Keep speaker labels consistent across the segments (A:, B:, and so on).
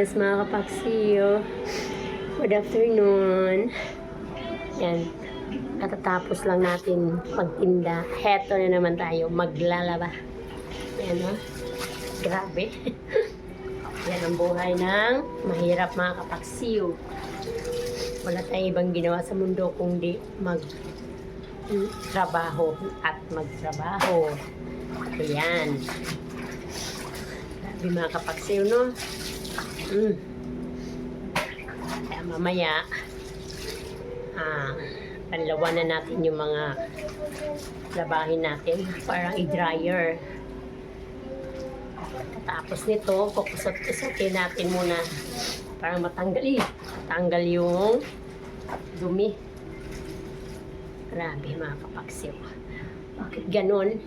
A: Yes, mga kapaksiyo. Good afternoon. Yan. Katatapos lang natin magtinda. Heto na naman tayo. Maglalaba. Yan, no? Grabe. Yan ang buhay ng mahirap mga kapaksiyo. Wala tayong ibang ginawa sa mundo kundi mag trabaho at magtrabaho. Ayan. Grabe mga kapaksiyo, no? Mm. Kaya mamaya, ah, panlawan na natin yung mga labahin natin. Parang i-dryer. Tapos nito, kukusot-kusotin natin muna para matanggal eh. Matanggal yung dumi. Grabe mga kapaksiw. Bakit ganon?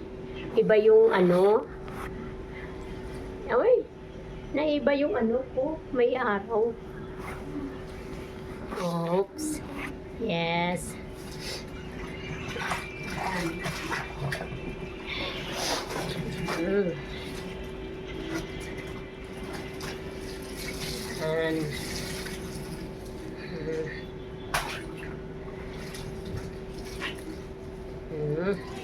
A: Iba yung ano? Ay, naiba yung ano ko. May araw. Oops. Yes. Mm. And, Mm. Mm.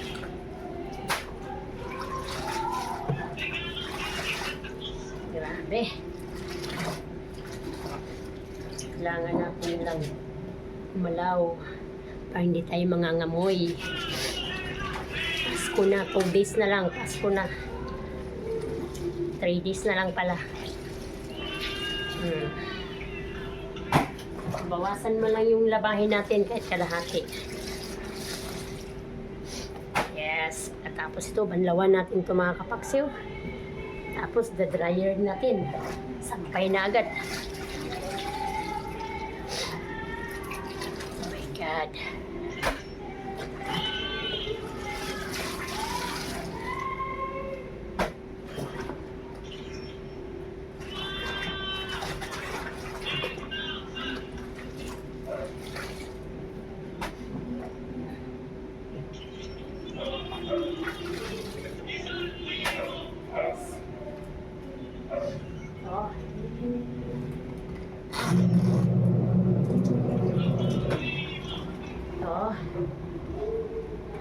A: Kailangan natin lang malaw para hindi tayo mangangamoy. Pasko na, 2 days na lang. Pasko na. 3 days na lang pala. Hmm. Bawasan mo lang yung labahin natin kahit kalahati. Yes. At tapos ito, banlawan natin ito mga kapaksiw. Tapos, the dryer natin. Sampay na agad. God.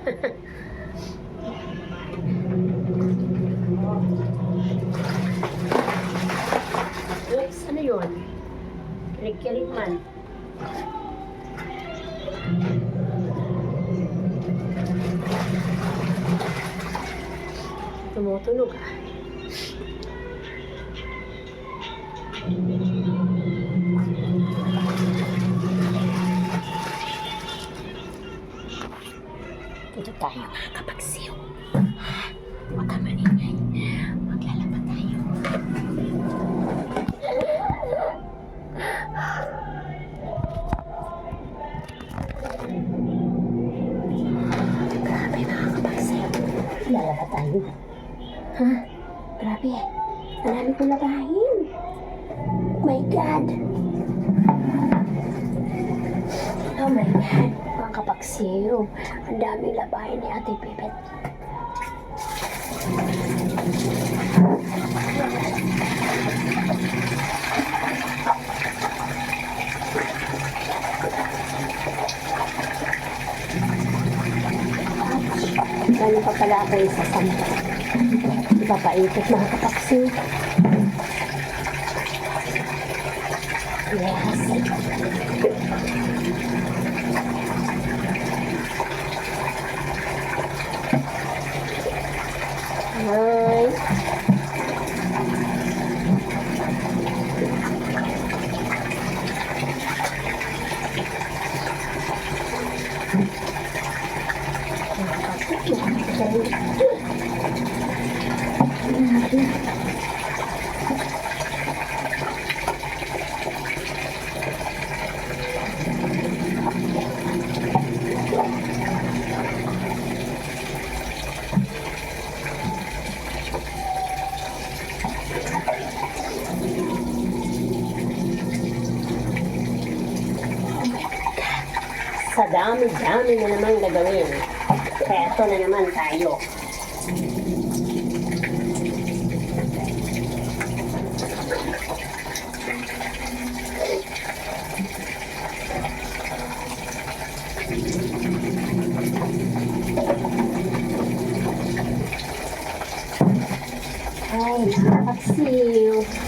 A: Oops, ano yun? Kirik-kirik man. Tumutunog ah. Tayo mga kapagsiw. Huwag ka maningay. Maglalaba tayo. Grabe mga kapagsiw. Lalaba tayo. Ha? Grabe. Ang dami kong labahin. Oh my God. God. Mga kapagsiw. Ang daming labahin ni Ate Pipet. Gano'n pa pala ako isa sampa. Ipapaikot mga kapagsiw. Yes. Hi. sa dami-dami na naman gagawin. Eto na naman tayo. Ay, nakakasiyo.